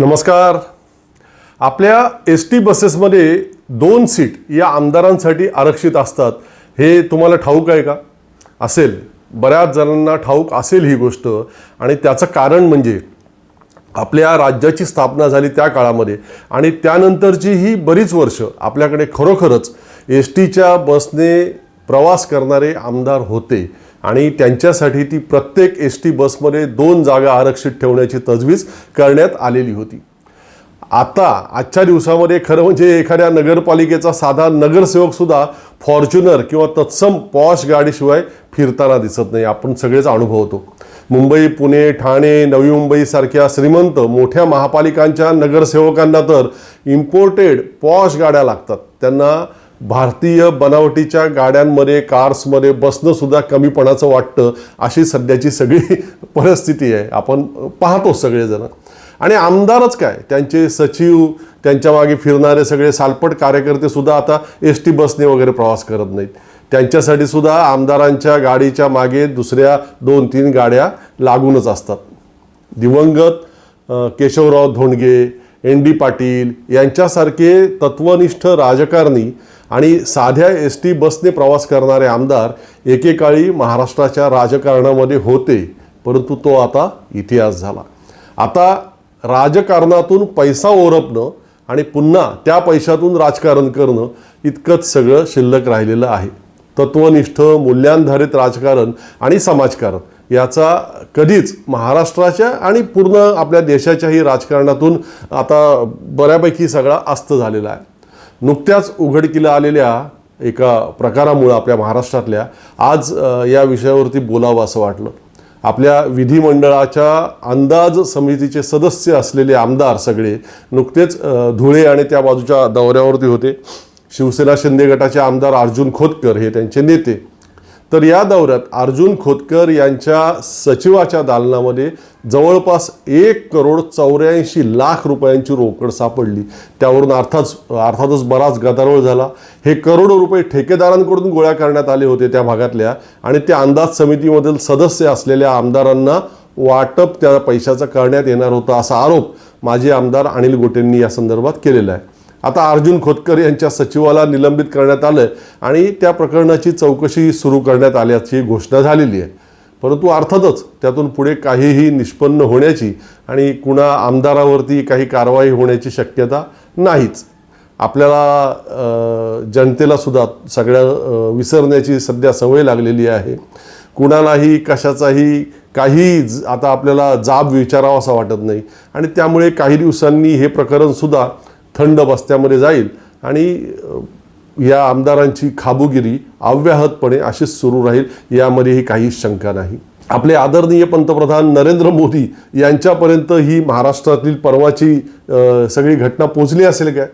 नमस्कार. आपल्या S T बसेसमध्ये दोन सीट या आमदारांसाठी आरक्षित असतात. हे तुम्हाला ठाऊक आहे का? असेल. बऱ्याच जणांना ठाऊक असेल ही गोष्ट. आणि त्याचं कारण म्हणजे आपल्या राज्याची स्थापना झाली त्या काळामध्ये. आणि त्यानंतरची ही बरीच वर्ष आपल्याकडे खरोखरच एस टीच्या बसने प्रवास करणारे आमदार होते. आणि त्यांच्यासाठी ती प्रत्येक एस टी बसमध्ये दोन जागा आरक्षित ठेवण्याची तजवीज करण्यात आलेली होती. आता आजच्या दिवसामध्ये खरं म्हणजे एखाद्या नगरपालिकेचा साधा नगरसेवक सुद्धा फॉर्च्युनर किंवा तत्सम पॉश गाडीशिवाय फिरताना दिसत नाही. आपण सगळेच अनुभवतो. मुंबई पुणे ठाणे नवी मुंबईसारख्या श्रीमंत मोठ्या महापालिकांच्या नगरसेवकांना तर इम्पोर्टेड पॉश गाड्या लागतात. त्यांना भारतीय बनावटीच्या गाड्यांमध्ये कार्समध्ये बसणं सुद्धा कमीपणाचं वाटतं अशी सध्याची सगळी परिस्थिती आहे. आपण पाहतो सगळेजण. आणि आमदारच काय? त्यांचे सचिव त्यांच्या मागे फिरणारे सगळे सालपट कार्यकर्ते सुद्धा आता एस टी बसने वगैरे प्रवास करत नाहीत. त्यांच्यासाठी सुद्धा आमदारांच्या गाडीच्या मागे दुसऱ्या दोन तीन गाड्या लागूनच असतात. दिवंगत केशवराव धोंडगे एन डी पाटील यांच्यासारखे तत्वनिष्ठ राजकारणी आणि साध्या एस टी बसने प्रवास करणारे आमदार एकेकाळी महाराष्ट्राच्या राजकारणामध्ये होते परंतु तो आता इतिहास झाला. आता राजकारणातून पैसा ओरपणं आणि पुन्हा त्या पैशातून राजकारण करणं इतकंच सगळं शिल्लक राहिलेलं आहे. तत्वनिष्ठ मूल्यांधारित राजकारण आणि समाजकारण. याचा कधीच महाराष्ट्राच्या आणि पूर्ण आपल्या देशाच्याही राजकारणातून आता बऱ्यापैकी सगळा अस्त झालेला आहे. नुकत्याच उघडकीला आलेल्या एका प्रकारामुळं आपल्या महाराष्ट्रातल्या आज या विषयावरती बोलावं असं वाटलं. आपल्या विधिमंडळाच्या अंदाज समितीचे सदस्य असलेले आमदार सगळे नुकतेच धुळे आणि त्या बाजूच्या दौऱ्यावरती होते. शिवसेना शिंदे गटाचे आमदार अर्जुन खोतकर हे त्यांचे नेते. तर या दौऱ्यात अर्जुन खोतकर यांच्या सचिवाच्या दालनामध्ये जवळपास एक करोड चौऱ्याऐंशी लाख रुपयांची रोकड सापडली. त्यावरून अर्थात अर्थातच बराच गदारोळ झाला. हे करोडो रुपये ठेकेदारांकडून गोळा करण्यात आले होते त्या भागातल्या आणि त्या अंदाज समितीमधील सदस्य असलेल्या आमदारांना वाटप त्या पैशाचं करण्यात येणार होतं असा आरोप माजी आमदार अनिल गोटेंनी या संदर्भात केलेला आहे. आता अर्जुन खोतकर यांच्या सचिवाला निलंबित करण्यात आलं आणि त्या प्रकरणाची चौकशी सुरू करण्यात आल्याची घोषणा झालेली आहे. परंतु अर्थातच त्यातून पुढे काहीही निष्पन्न होण्याची आणि कुणा आमदारावरती काही कारवाई होण्याची शक्यता नाहीच. आपल्याला जनतेला सुद्धा सगळ्या विसरण्याची सध्या सवय लागलेली आहे. कुणालाही कशाचाही काही ज- आता आपल्याला जाब विचारावा असा वाटत नाही. आणि त्यामुळे काही दिवसांनी हे प्रकरणसुद्धा थंड बस्त्यामध्ये जाईल आणि या आमदारांची खाबुगिरी अव्याहतपणे अशीच सुरू राहील यामध्येही काही शंका नाही. आपले आदरणीय पंतप्रधान नरेंद्र मोदी यांच्यापर्यंत ही महाराष्ट्रातील पर्वाची सगळी घटना पोचली असेल काय?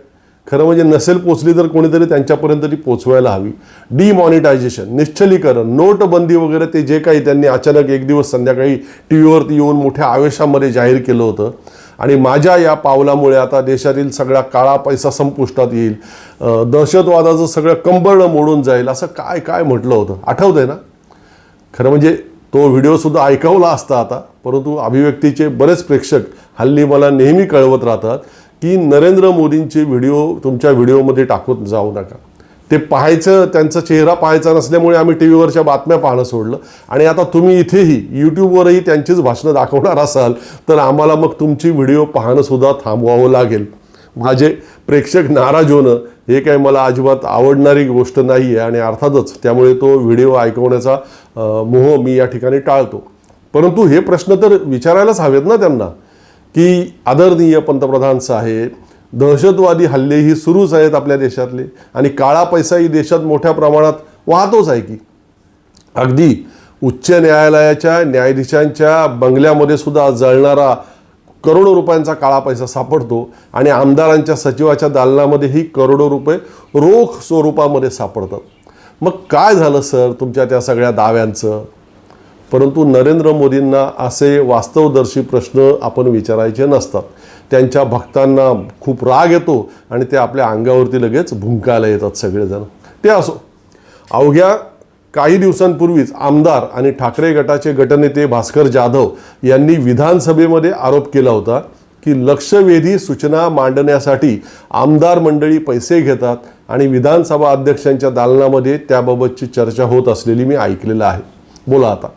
खरं म्हणजे नसेल पोचली तर कोणीतरी त्यांच्यापर्यंत ती पोचवायला हवी. डिमॉनिटायझेशन निश्चलीकरण नोटबंदी वगैरे ते जे काही त्यांनी अचानक एक दिवस संध्याकाळी टी व्हीवरती येऊन मोठ्या आवेशामध्ये जाहीर केलं होतं आणि माझ्या या पावलामुळे आता देशातील सगळा काळा पैसा संपुष्टात येईल. दहशतवादाचं सगळं कंबरडं मोडून जाईल असं काय काय म्हटलं होतं? आठवतंय ना? खरं म्हणजे तो व्हिडिओसुद्धा ऐकवला असता आता परंतु अभिव्यक्तीचे बरेच प्रेक्षक हल्ली मला नेहमी कळवत राहतात की नरेंद्र मोदींचे व्हिडिओ तुमच्या व्हिडिओमध्ये टाकून जाऊ नका. ते पाहायचं त्यांचा चेहरा पाहायचा नसल्यामुळे आम्ही टी व्हीवरच्या बातम्या पाहणं सोडलं. आणि आता तुम्ही इथेही यूट्यूबवरही त्यांचीच भाषणं दाखवणार असाल तर आम्हाला मग तुमची व्हिडिओ पाहणंसुद्धा थांबवावं लागेल. माझे प्रेक्षक नाराज होणं हे काही मला अजिबात आवडणारी गोष्ट नाही आहे आणि अर्थातच त्यामुळे तो व्हिडिओ ऐकवण्याचा मोह मी या ठिकाणी टाळतो. परंतु हे प्रश्न तर विचारायलाच हवेत ना त्यांना की आदरणीय पंतप्रधान साहेब दहशतवादी हल्लेही सुरूच आहेत आपल्या देशातले आणि काळा पैसाही देशात मोठ्या प्रमाणात वाहतोच आहे की. अगदी उच्च न्यायालयाच्या न्यायाधीशांच्या बंगल्यामध्ये सुद्धा जळणारा करोडो रुपयांचा काळा पैसा सापडतो आणि आमदारांच्या सचिवाच्या दालनामध्येही करोडो रुपये रोख स्वरूपामध्ये सापडतात. मग काय झालं सर तुमच्या त्या सगळ्या दाव्यांचं? परंतु नरेंद्र मोदींना असे वास्तवदर्शी प्रश्न आपण विचारायचे नसतात. त्यांच्या भक्तांना खूप राग येतो आणि ते आपल्या अंगावरती लगेच भुंकायला येतात सगळेजण. ते असो. अवघ्या काही दिवसांपूर्वीच आमदार आणि ठाकरे गटाचे गटनेते भास्कर जाधव यांनी विधानसभेमध्ये आरोप केला होता की लक्षवेधी सूचना मांडण्यासाठी आमदार मंडळी पैसे घेतात आणि विधानसभा अध्यक्षांच्या दालनामध्ये त्याबाबतची चर्चा होत असलेली मी ऐकलेलं आहे. बोला आता.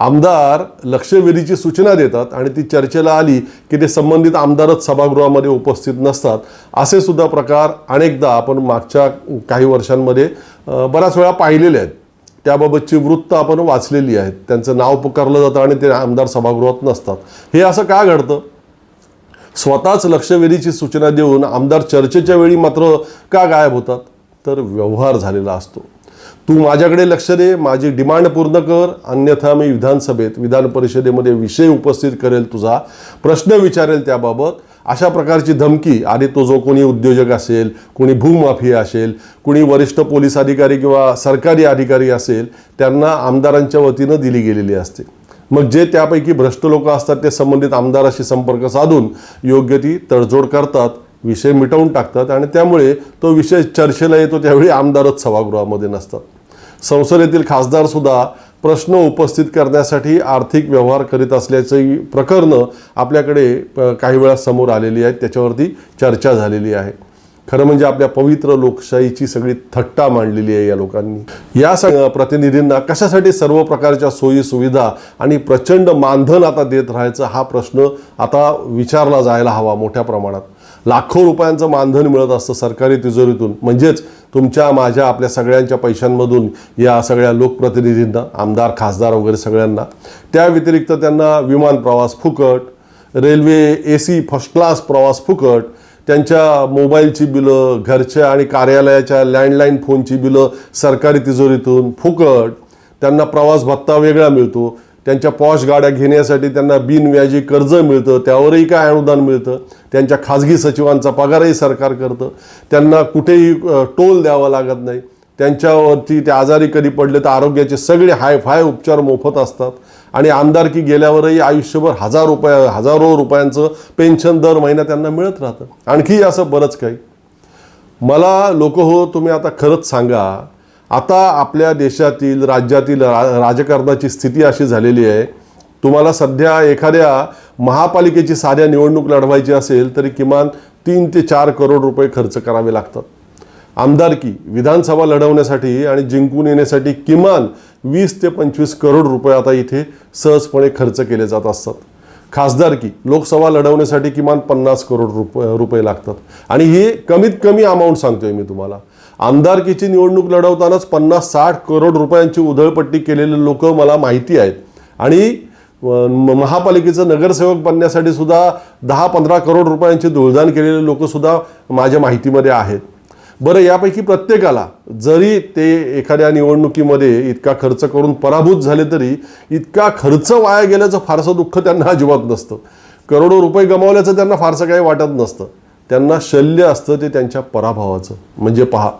आमदार लक्षवेधीची सूचना देतात आणि ती चर्चेला आली की ते संबंधित आमदारच सभागृहामध्ये उपस्थित नसतात. असे सुद्धा प्रकार अनेकदा आपण मागच्या काही वर्षांमध्ये बऱ्याच वेळा पाहिलेले आहेत. त्याबाबतची वृत्त आपण वाचलेली आहेत. त्यांचं नाव पुकारलं जातं आणि ते आमदार सभागृहात नसतात. हे असं का घडतं? स्वतःच लक्षवेधीची सूचना देऊन आमदार चर्चेच्या वेळी मात्र का गायब होतात? तर व्यवहार झालेला असतो. तू माझ्याकडे लक्ष दे माझी डिमांड पूर्ण कर अन्यथा मी विधानसभेत विधान परिषदेमध्ये विषय उपस्थित करेल तुझा प्रश्न विचारेल त्याबाबत अशा प्रकारची धमकी आणि तो जो कोणी उद्योजक असेल कोणी भूमाफिया असेल कोणी वरिष्ठ पोलीस अधिकारी किंवा सरकारी अधिकारी असेल त्यांना आमदारांच्या वतीनं दिली गेलेली असते. मग जे त्यापैकी भ्रष्ट लोक असतात ते संबंधित आमदाराशी संपर्क साधून योग्य ती तडजोड करतात विषय मिटवून टाकतात आणि त्यामुळे तो विषय चर्चेला येतो त्यावेळी आमदारच सभागृहामध्ये नसतात. संसदेतील खासदारसुद्धा प्रश्न उपस्थित करण्यासाठी आर्थिक व्यवहार करीत असल्याची प्रकरणं आपल्याकडे काही वेळा समोर आलेली आहेत. त्याच्यावरती चर्चा झालेली आहे. खरं म्हणजे आपल्या पवित्र लोकशाहीची सगळी थट्टा मांडलेली आहे या लोकांनी. या सग प्रतिनिधींना कशासाठी सर्व प्रकारच्या सोयी सुविधा आणि प्रचंड मानधन आता देत राहायचं हा प्रश्न आता विचारला जायला हवा मोठ्या प्रमाणात. लाखो रुपयांचं मानधन मिळत असतं सरकारी तिजोरीतून. म्हणजेच तुमच्या माझ्या आपल्या सगळ्यांच्या पैशांमधून या सगळ्या लोकप्रतिनिधींना आमदार खासदार वगैरे सगळ्यांना त्या व्यतिरिक्त त्यांना विमान प्रवास फुकट railway A C first class प्रवास फुकट त्यांच्या मोबाईलची बिलं घरच्या आणि कार्यालयाच्या लँडलाईन फोनची बिलं सरकारी तिजोरीतून फुकट त्यांना प्रवास भत्ता वेगळा मिळतो. त्यांच्या पॉश गाड्या घेण्यासाठी त्यांना बिनव्याजी कर्ज मिळतं त्यावरही काय अनुदान मिळतं त्यांच्या खाजगी सचिवांचा पगारही सरकार करतं त्यांना कुठेही टोल द्यावा लागत नाही. त्यांच्यावरती ते आजारी कधी पडले तर आरोग्याचे सगळे हाय फाय उपचार मोफत असतात. आणि आमदारकी गेल्यावरही आयुष्यभर हजार रुपया हजारो रुपयांचं पेन्शन दर महिना त्यांना मिळत राहतं. आणखी असं बरंच काही. मला लोक हो तुम्ही आता खरंच सांगा आता आपल्या देशातील राज्यातील रा राजकारणाची स्थिती अशी झालेली आहे. तुम्हाला सध्या एखाद्या महापालिकेची साध्या निवडणूक लढवायची असेल तरी किमान तीन ते चार करोड रुपये खर्च करावे लागतात. आमदारकी विधानसभा लढवण्यासाठी आणि जिंकून येण्यासाठी किमान वीस ते पंचवीस करोड रुपये आता इथे सहजपणे खर्च केले जात असतात. खासदारकी लोकसभा लढवण्यासाठी किमान पन्नास करोड रुपये रुपये लागतात. आणि हे कमीत कमी अमाऊंट सांगतोय मी तुम्हाला. आमदारकीची निवडणूक लढवतानाच पन्नास साठ करोड रुपयांची उधळपट्टी केलेले लोक मला माहिती आहेत. आणि महापालिकेचं नगरसेवक बनण्यासाठी सुद्धा दहा पंधरा करोड रुपयांचे धुळदान केलेले लोकसुद्धा माझ्या माहितीमध्ये आहेत. बरं यापैकी प्रत्येकाला जरी ते एखाद्या निवडणुकीमध्ये इतका खर्च करून पराभूत झाले तरी इतका खर्च वाया गेल्याचं फारसं दुःख त्यांना अजिबात नसतं. करोडो रुपये गमावल्याचं त्यांना फारसं काही वाटत नसतं. त्यांना शल्य असतं ते त्यांच्या पराभवाचं. म्हणजे पहा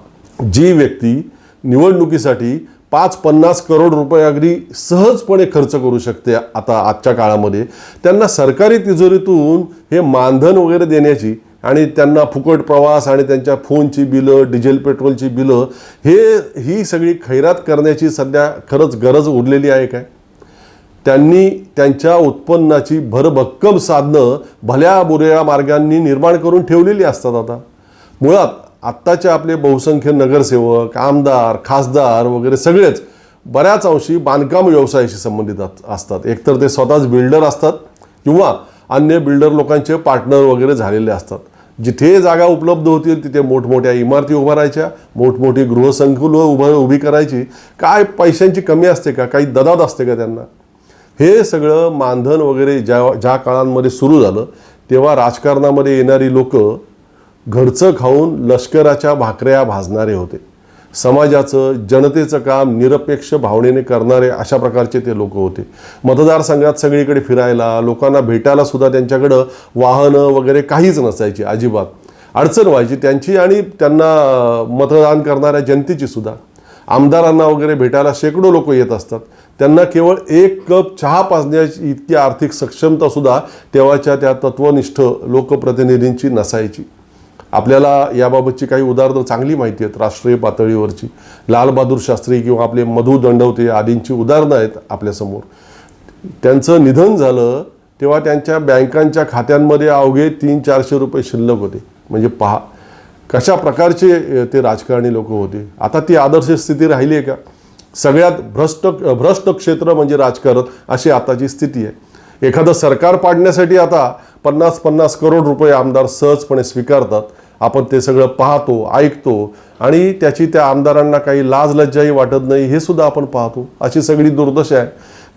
जी व्यक्ती निवडणुकीसाठी पाच पन्नास करोड रुपये अगदी सहजपणे खर्च करू शकते आता आजच्या काळामध्ये त्यांना सरकारी तिजोरीतून हे मानधन वगैरे देण्याची आणि त्यांना फुकट प्रवास आणि त्यांच्या फोनची बिलं डिझेल पेट्रोलची बिलं हे ही सगळी खैरात करण्याची सध्या खरंच गरज उरलेली आहे काय? त्यांनी त्यांच्या उत्पन्नाची भरभक्कम साधनं भल्या बुऱ्या मार्गांनी निर्माण करून ठेवलेली असतात आता. मुळात आत्ताचे आपले बहुसंख्य नगरसेवक आमदार खासदार वगैरे सगळेच बऱ्याच अंशी बांधकाम व्यवसायाशी संबंधित असतात. एकतर ते स्वतःच बिल्डर असतात किंवा अन्य बिल्डर लोकांचे पार्टनर वगैरे झालेले असतात. जिथे जागा उपलब्ध होतील तिथे मोठमोठ्या इमारती उभारायच्या मोठमोठी गृहसंकुलं उभं उभी करायची. काय पैशांची कमी असते का? काही ददात असते का त्यांना? हे सगळं मानधन वगैरे ज्या ज्या काळांमध्ये सुरू झालं तेव्हा राजकारणामध्ये येणारी लोक घरचं खाऊन लष्कराच्या भाकऱ्या भाजणारे होते. समाजाचं जनतेचं काम निरपेक्ष भावनेने करणारे अशा प्रकारचे ते लोक होते. मतदारसंघात सगळीकडे फिरायला लोकांना भेटायला सुद्धा त्यांच्याकडं वाहनं वगैरे काहीच नसायची अजिबात. अडचण व्हायची त्यांची आणि त्यांना मतदान करणाऱ्या जनतेची सुद्धा. आमदारांना वगैरे भेटायला शेकडो लोक येत असतात. त्यांना केवळ एक कप चहा पाजण्याची इतकी आर्थिक सक्षमता सुद्धा तेव्हाच्या त्या तत्वनिष्ठ लोकप्रतिनिधींची नसायची. आपल्याला याबाबतची काही उदाहरणं चांगली माहिती आहेत राष्ट्रीय पातळीवरची. लालबहादूर शास्त्री किंवा आपले मधु दंडवते आदींची उदाहरणं आहेत आपल्यासमोर. त्यांचं निधन झालं तेव्हा त्यांच्या बँकांच्या खात्यांमध्ये अवघे तीन चारशे रुपये शिल्लक होते. म्हणजे पहा कशा प्रकारचे ते राजकारणी लोक होते. आता ती आदर्श स्थिती राहिली आहे का? सगळ्यात भ्रष्ट भ्रष्ट क्षेत्र म्हणजे राजकारण अशी आताची स्थिती आहे. एखादं सरकार पाडण्यासाठी आता पन्नास पन्नास करोड रुपये आमदार सहजपणे स्वीकारतात. आपण ते सगळं पाहतो ऐकतो आणि त्याची त्या आमदारांना काही लाज लज्जाही वाटत नाही हे सुद्धा आपण पाहतो. अशी सगळी दुर्दशा आहे.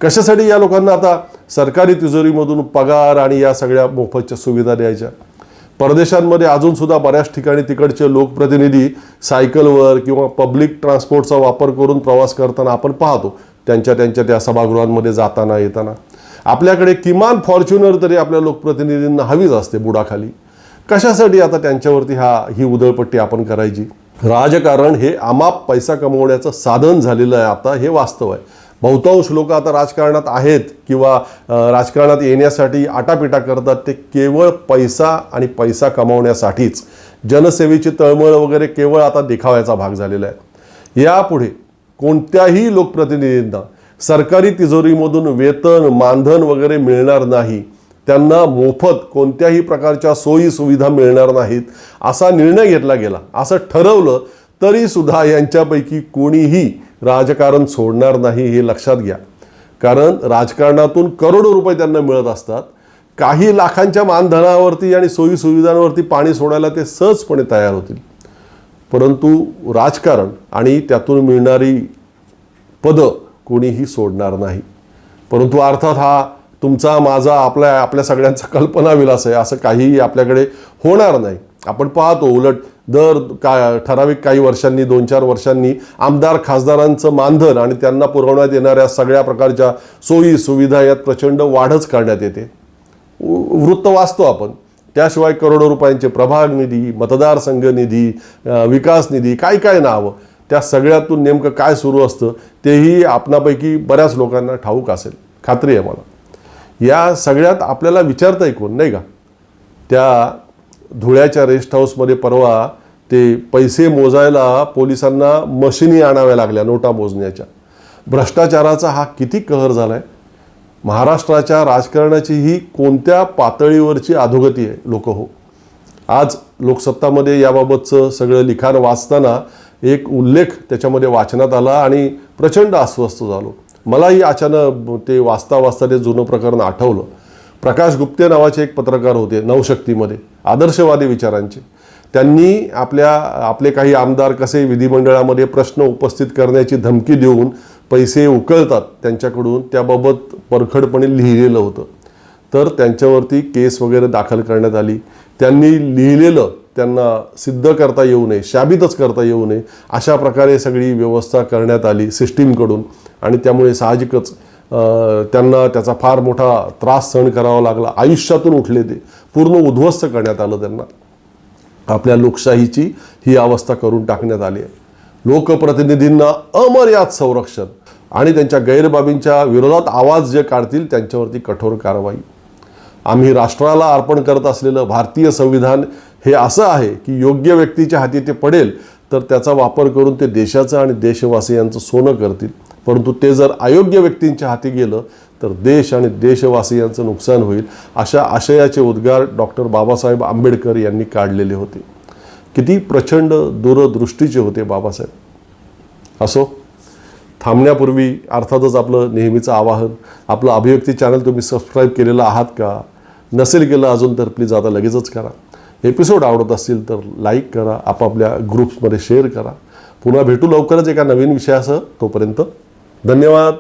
कशासाठी या लोकांना आता सरकारी तिजोरीमधून पगार आणि या सगळ्या मोफतच्या सुविधा द्यायच्या? परदेशांमध्ये अजूनसुद्धा बऱ्याच ठिकाणी तिकडचे लोकप्रतिनिधी सायकलवर किंवा पब्लिक ट्रान्सपोर्टचा वापर करून प्रवास करताना आपण पाहतो. त्यांच्या त्यांच्या त्या सभागृहांमध्ये जाताना येताना. आपल्याकडे किमान फॉर्च्युनर तरी आपल्या लोकप्रतिनिधींना हवीच असते बुडाखाली. कशासाठी आता त्यांच्यावरती हा ही उधळपट्टी आपण करायची? राजकारण हे आमाप पैसा कमवण्याचं साधन झालेलं आहे आता हे वास्तव आहे. बहुतांश लोक आता राजकारणात आहेत किंवा राजकारणात येण्यासाठी आटापिटा करतात ते केवळ पैसा आणि पैसा कमावण्यासाठीच. जनसेवेची तळमळ वगैरे केवळ आता देखाव्याचा भाग झालेला आहे. यापुढे कोणत्याही लोकप्रतिनिधींना सरकारी तिजोरीमधून वेतन मानधन वगैरे मिळणार नाही. त्यांना मोफत कोणत्याही प्रकारच्या सोयी सुविधा मिळणार नाहीत असा निर्णय घेतला गेला. असं ठरवलं तरीसुद्धा यांच्यापैकी कोणीही राजकारण सोडणार नाही हे लक्षात घ्या. कारण राजकारणातून करोडो रुपये त्यांना मिळत असतात. काही लाखांच्या मानधनावरती आणि सोयी सुविधांवरती पाणी सोडायला ते सहजपणे तयार होतील. परंतु राजकारण आणि त्यातून मिळणारी पदं कोणीही सोडणार नाही. परंतु अर्थात हा तुमचा माझा आपल्या आपल्या सगळ्यांचा कल्पनाविलास आहे. असं काहीही आपल्याकडे होणार नाही. आपण पाहतो उलट दर का ठराविक काही वर्षांनी दोन चार वर्षांनी आमदार खासदारांचं मानधन आणि त्यांना पुरवण्यात येणाऱ्या सगळ्या प्रकारच्या सोयी सुविधा यात प्रचंड वाढच करण्यात येते. वृत्त वाचतो आपण. त्याशिवाय करोडो रुपयांचे प्रभाग निधी मतदारसंघ निधी विकास निधी काय काय नावं? त्या सगळ्यातून नेमकं काय सुरू असतं तेही आपणापैकी बऱ्याच लोकांना ठाऊक असेल. खात्री आहे मला. या सगळ्यात आपल्याला विचारता कोण नाही का? त्या धुळ्याच्या रेस्ट हाऊसमध्ये परवा ते पैसे मोजायला पोलिसांना मशिनी आणाव्या लागल्या नोटा मोजण्याच्या. भ्रष्टाचाराचा हा किती कहर झालाय? महाराष्ट्राच्या राजकारणाची ही कोणत्या पातळीवरची अधोगती आहे लोक हो? आज लोकसत्तामध्ये याबाबतचं सगळं लिखाण वाचताना एक उल्लेख त्याच्यामध्ये वाचनात आला आणि प्रचंड अस्वस्थ झालो. मलाही अचानक ते वाचता वाचता ते जुनं प्रकरण आठवलं. प्रकाश गुप्ते नावाचे एक पत्रकार होते नवशक्तीमध्ये आदर्शवादी विचारांचे. त्यांनी आपल्या आपले काही आमदार कसे विधिमंडळामध्ये प्रश्न उपस्थित करण्याची धमकी देऊन पैसे उकळतात त्यांच्याकडून त्याबाबत परखडपणे लिहिलेलं होतं. तर त्यांच्यावरती केस वगैरे दाखल करण्यात आली. त्यांनी लिहिलेलं त्यांना सिद्ध करता येऊ नये शाबितच करता येऊ नये अशा प्रकारे सगळी व्यवस्था करण्यात आली सिस्टीमकडून. आणि त्यामुळे साहजिकच त्यांना त्याचा फार मोठा त्रास सहन करावा लागला. आयुष्यातून उठले ते. पूर्ण उद्ध्वस्त करण्यात आलं त्यांना. आपल्या लोकशाहीची ही अवस्था करून टाकण्यात आली आहे. लोकप्रतिनिधींना अमर्याद संरक्षण आणि त्यांच्या गैरबाबींच्या विरोधात आवाज जे काढतील त्यांच्यावरती कठोर कारवाई. आम्ही राष्ट्राला अर्पण करत असलेलं भारतीय संविधान हे असं आहे की योग्य व्यक्तीच्या हाती ते पडेल तर त्याचा वापर करून ते देशाचं आणि देशवासियांचं सोनं करतील. परंतु ते जर अयोग्य व्यक्तींच्या हाती गेलं तर देश आणि देशवासियांचं नुकसान होईल अशा आशयाचे उद्गार डॉक्टर बाबासाहेब आंबेडकर यांनी काढलेले होते. किती प्रचंड दूरदृष्टीचे होते बाबासाहेब. असो थांबण्यापूर्वी अर्थातच आपलं नेहमीचं आवाहन आपलं अभिव्यक्ती चॅनल तुम्ही सबस्क्राईब केलेलं आहात का? नसेल केलं अजून तर प्लीज आता लगेचच करा. एपिसोड आवडत असतील तर लाईक करा आपापल्या ग्रुप्समध्ये शेअर करा. पुन्हा भेटू लवकरच एका नवीन विषयासह. तोपर्यंत धन्यवाद.